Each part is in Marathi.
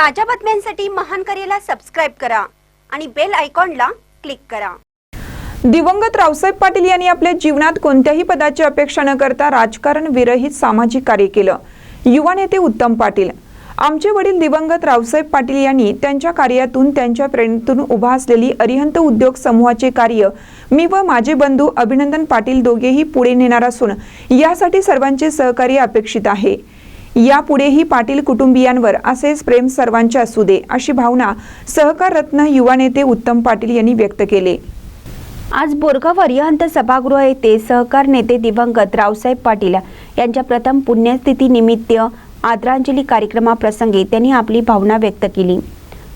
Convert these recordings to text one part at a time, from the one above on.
ताज्या बातम्यांसाठी महान करेला सबस्क्राईब करा आणि बेल आयकॉनला क्लिक करा. दिवंगत रावसाहेब पाटील यांनी आपल्या जीवनात कोणत्याही पदाची अपेक्षा न करता राजकारण विरहित सामाजिक कार्य केलं. युवा नेते उत्तम पाटील. आमचे वडील दिवंगत रावसाहेब पाटील यांनी त्यांच्या कार्यातून त्यांच्या प्रेरणेतून उभा असलेली अरिहंत उद्योग समूहाचे कार्य मी व माझे बंधू अभिनंदन पाटील दोघेही पुढे नेणार असून यासाठी सर्वांचे सहकार्य अपेक्षित आहे. यापुढेही पाटील कुटुंबियांवर असेच प्रेम सर्वांचे असू दे अशी भावना सहकार रत्न युवा नेते उत्तम पाटील यांनी व्यक्त केले. आज बोरगाव अरिहंत सभागृह येथे सहकार नेते दिवंगत रावसाहेब पाटील यांच्या प्रथम पुण्यस्थितीनिमित्त आदरांजली कार्यक्रमाप्रसंगी त्यांनी आपली भावना व्यक्त केली.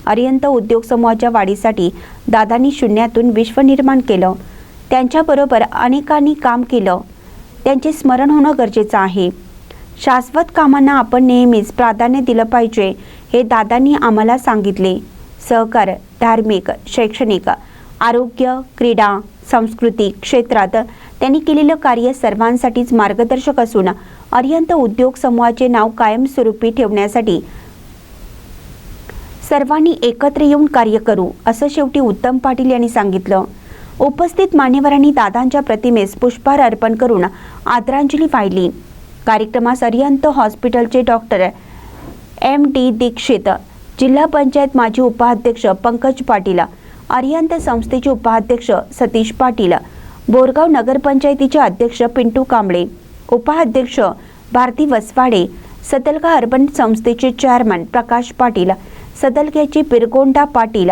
अरिहंत उद्योग समूहाच्या वाढीसाठी दादांनी शून्यातून विश्व निर्माण केलं. त्यांच्याबरोबर अनेकांनी काम केलं. त्यांचे स्मरण होणं गरजेचं आहे. शाश्वत कामांना आपण नेहमीच प्राधान्य दिलं पाहिजे हे दादांनी आम्हाला सांगितले. सहकार धार्मिक शैक्षणिक आरोग्य क्रीडा सांस्कृतिक क्षेत्रात त्यांनी केलेलं कार्य सर्वांसाठीच मार्गदर्शक असून अर्यंत उद्योग समूहाचे नाव कायमस्वरूपी ठेवण्यासाठी सर्वांनी एकत्र येऊन कार्य करू असं शेवटी उत्तम पाटील यांनी सांगितलं. उपस्थित मान्यवरांनी दादांच्या प्रतिमेस पुष्पहार अर्पण करून आदरांजली वाहिली. कार्यक्रमास अरिहंत हॉस्पिटलचे डॉक्टर एम डी दीक्षित जिल्हा पंचायत माजी उपाध्यक्ष पंकज पाटील अरिहंत संस्थेचे उपाध्यक्ष सतीश पाटील बोरगाव नगरपंचायतीचे अध्यक्ष पिंटू कांबळे उपाध्यक्ष भारती वसवाडे सतलगा अर्बन संस्थेचे चेअरमन प्रकाश पाटील सदलग्याचे पिरगोंडा पाटील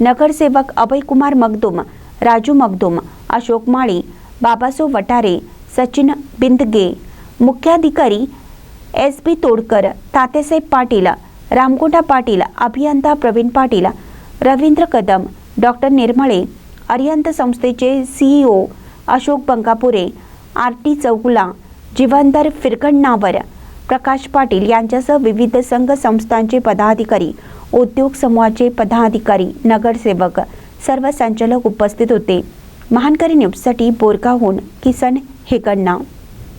नगरसेवक अभयकुमार मगदुम राजू मगदुम अशोक माळी बाबासो वटारे सचिन बिंदगे मुख्याधिकारी एस बी तोडकर तातेसाहेब पाटील रामगोंडा पाटील अभियंता प्रवीण पाटील रवींद्र कदम डॉक्टर निर्मळे अरिहंत संस्थेचे CEO Ashok Bankapure R T Chougule Jeevandhar Phirkannavar Prakash Patil यांच्यासह विविध संघ संस्थांचे पदाधिकारी उद्योग समूहाचे पदाधिकारी नगरसेवक सर्व संचालक उपस्थित होते. महानकरी न्यूजसाठी बोरगावहून किसन हेगण्णा.